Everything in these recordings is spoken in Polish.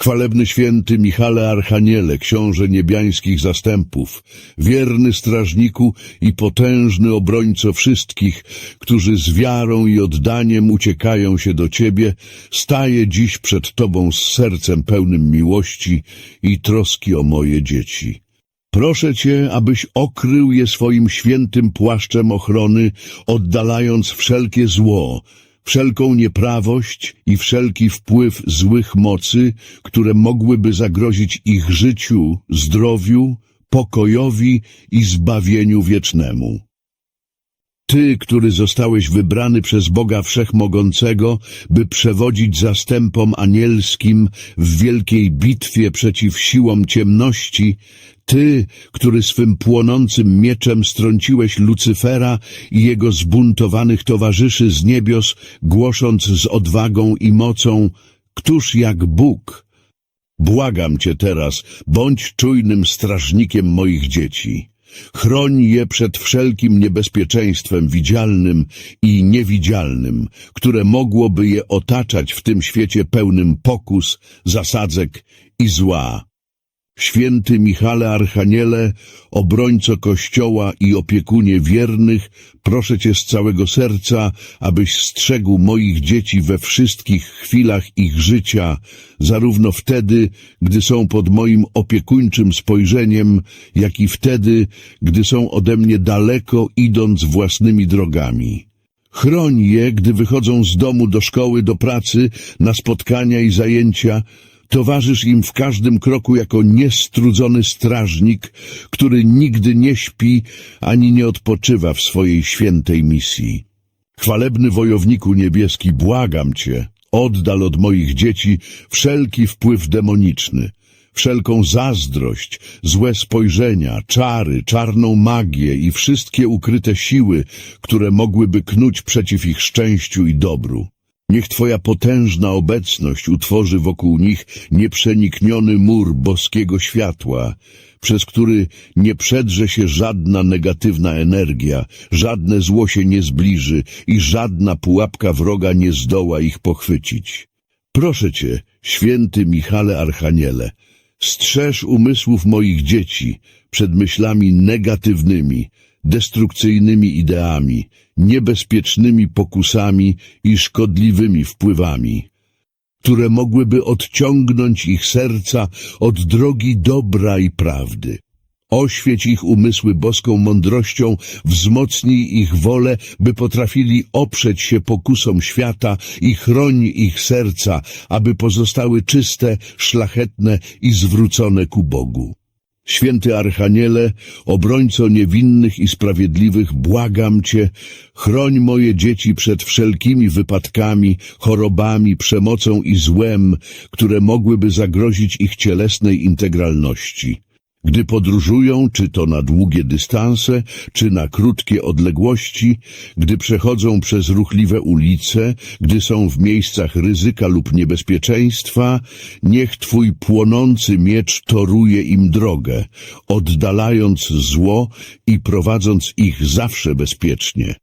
Chwalebny święty Michale Archaniele, książę niebiańskich zastępów, wierny strażniku i potężny obrońco wszystkich, którzy z wiarą i oddaniem uciekają się do Ciebie, staję dziś przed Tobą z sercem pełnym miłości i troski o moje dzieci. Proszę Cię, abyś okrył je swoim świętym płaszczem ochrony, oddalając wszelkie zło, wszelką nieprawość i wszelki wpływ złych mocy, które mogłyby zagrozić ich życiu, zdrowiu, pokojowi i zbawieniu wiecznemu. Ty, który zostałeś wybrany przez Boga Wszechmogącego, by przewodzić zastępom anielskim w wielkiej bitwie przeciw siłom ciemności, Ty, który swym płonącym mieczem strąciłeś Lucyfera i jego zbuntowanych towarzyszy z niebios, głosząc z odwagą i mocą, Któż jak Bóg? Błagam Cię teraz, bądź czujnym strażnikiem moich dzieci. Chroń je przed wszelkim niebezpieczeństwem widzialnym i niewidzialnym, które mogłoby je otaczać w tym świecie pełnym pokus, zasadzek i zła. Święty Michale Archaniele, obrońco Kościoła i opiekunie wiernych, proszę Cię z całego serca, abyś strzegł moich dzieci we wszystkich chwilach ich życia, zarówno wtedy, gdy są pod moim opiekuńczym spojrzeniem, jak i wtedy, gdy są ode mnie daleko, idąc własnymi drogami. Chroń je, gdy wychodzą z domu do szkoły, do pracy, na spotkania i zajęcia, Towarzysz im w każdym kroku jako niestrudzony strażnik, który nigdy nie śpi ani nie odpoczywa w swojej świętej misji. Chwalebny wojowniku niebieski, błagam Cię, oddal od moich dzieci wszelki wpływ demoniczny, wszelką zazdrość, złe spojrzenia, czary, czarną magię i wszystkie ukryte siły, które mogłyby knuć przeciw ich szczęściu i dobru. Niech Twoja potężna obecność utworzy wokół nich nieprzenikniony mur boskiego światła, przez który nie przedrze się żadna negatywna energia, żadne zło się nie zbliży i żadna pułapka wroga nie zdoła ich pochwycić. Proszę Cię, święty Michale Archaniele, strzeż umysłów moich dzieci przed myślami negatywnymi, destrukcyjnymi ideami, niebezpiecznymi pokusami i szkodliwymi wpływami, które mogłyby odciągnąć ich serca od drogi dobra i prawdy. Oświeć ich umysły boską mądrością, wzmocnij ich wolę, by potrafili oprzeć się pokusom świata i chroń ich serca, aby pozostały czyste, szlachetne i zwrócone ku Bogu. Święty Archaniele, obrońco niewinnych i sprawiedliwych, błagam Cię, chroń moje dzieci przed wszelkimi wypadkami, chorobami, przemocą i złem, które mogłyby zagrozić ich cielesnej integralności. Gdy podróżują, czy to na długie dystanse, czy na krótkie odległości, gdy przechodzą przez ruchliwe ulice, gdy są w miejscach ryzyka lub niebezpieczeństwa, niech Twój płonący miecz toruje im drogę, oddalając zło i prowadząc ich zawsze bezpiecznie.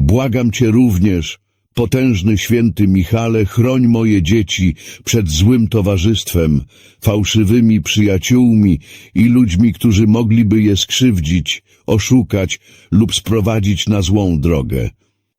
Błagam Cię również, Potężny święty Michale, chroń moje dzieci przed złym towarzystwem, fałszywymi przyjaciółmi i ludźmi, którzy mogliby je skrzywdzić, oszukać lub sprowadzić na złą drogę.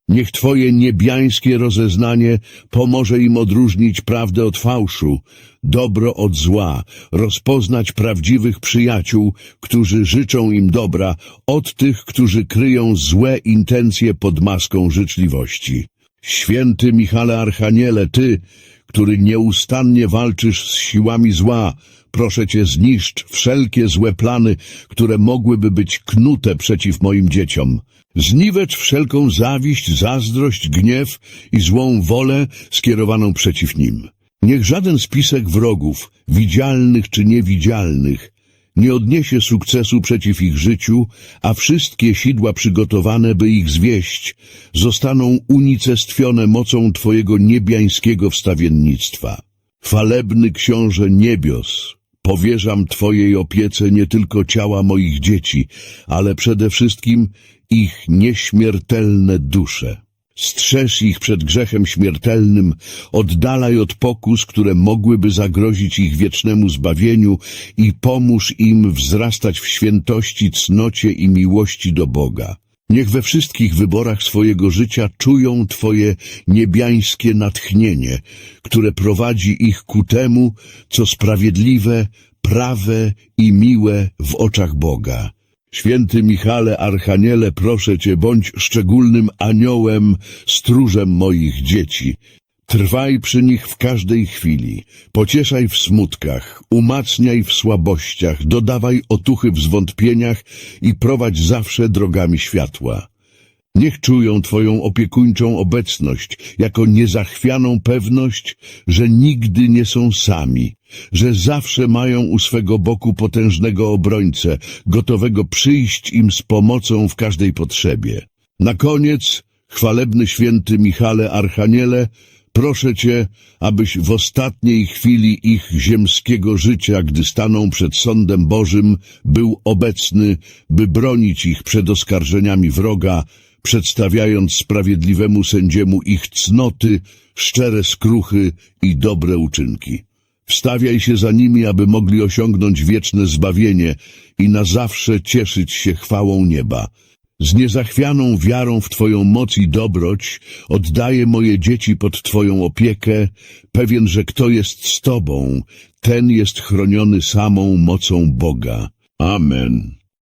Niech Twoje niebiańskie rozeznanie pomoże im odróżnić prawdę od fałszu, dobro od zła, rozpoznać prawdziwych przyjaciół, którzy życzą im dobra, od tych, którzy kryją złe intencje pod maską życzliwości. Święty Michale Archaniele, Ty, który nieustannie walczysz z siłami zła, proszę Cię zniszcz wszelkie złe plany, które mogłyby być knute przeciw moim dzieciom. Zniwecz wszelką zawiść, zazdrość, gniew i złą wolę skierowaną przeciw nim. Niech żaden spisek wrogów, widzialnych czy niewidzialnych, nie odniesie sukcesu przeciw ich życiu, a wszystkie sidła przygotowane, by ich zwieść, zostaną unicestwione mocą Twojego niebiańskiego wstawiennictwa. Falebny Książę Niebios, powierzam Twojej opiece nie tylko ciała moich dzieci, ale przede wszystkim ich nieśmiertelne dusze. Strzeż ich przed grzechem śmiertelnym, oddalaj od pokus, które mogłyby zagrozić ich wiecznemu zbawieniu i pomóż im wzrastać w świętości, cnocie i miłości do Boga. Niech we wszystkich wyborach swojego życia czują Twoje niebiańskie natchnienie, które prowadzi ich ku temu, co sprawiedliwe, prawe i miłe w oczach Boga. Święty Michale Archaniele, proszę Cię, bądź szczególnym aniołem, stróżem moich dzieci. Trwaj przy nich w każdej chwili, pocieszaj w smutkach, umacniaj w słabościach, dodawaj otuchy w zwątpieniach i prowadź zawsze drogami światła. Niech czują Twoją opiekuńczą obecność jako niezachwianą pewność, że nigdy nie są sami, że zawsze mają u swego boku potężnego obrońcę, gotowego przyjść im z pomocą w każdej potrzebie. Na koniec, chwalebny święty Michale Archaniele, proszę Cię, abyś w ostatniej chwili ich ziemskiego życia, gdy staną przed sądem Bożym, był obecny, by bronić ich przed oskarżeniami wroga, przedstawiając sprawiedliwemu sędziemu ich cnoty, szczere skruchy i dobre uczynki. Wstawiaj się za nimi, aby mogli osiągnąć wieczne zbawienie i na zawsze cieszyć się chwałą nieba. Z niezachwianą wiarą w Twoją moc i dobroć oddaję moje dzieci pod Twoją opiekę, pewien, że kto jest z Tobą, ten jest chroniony samą mocą Boga. Amen.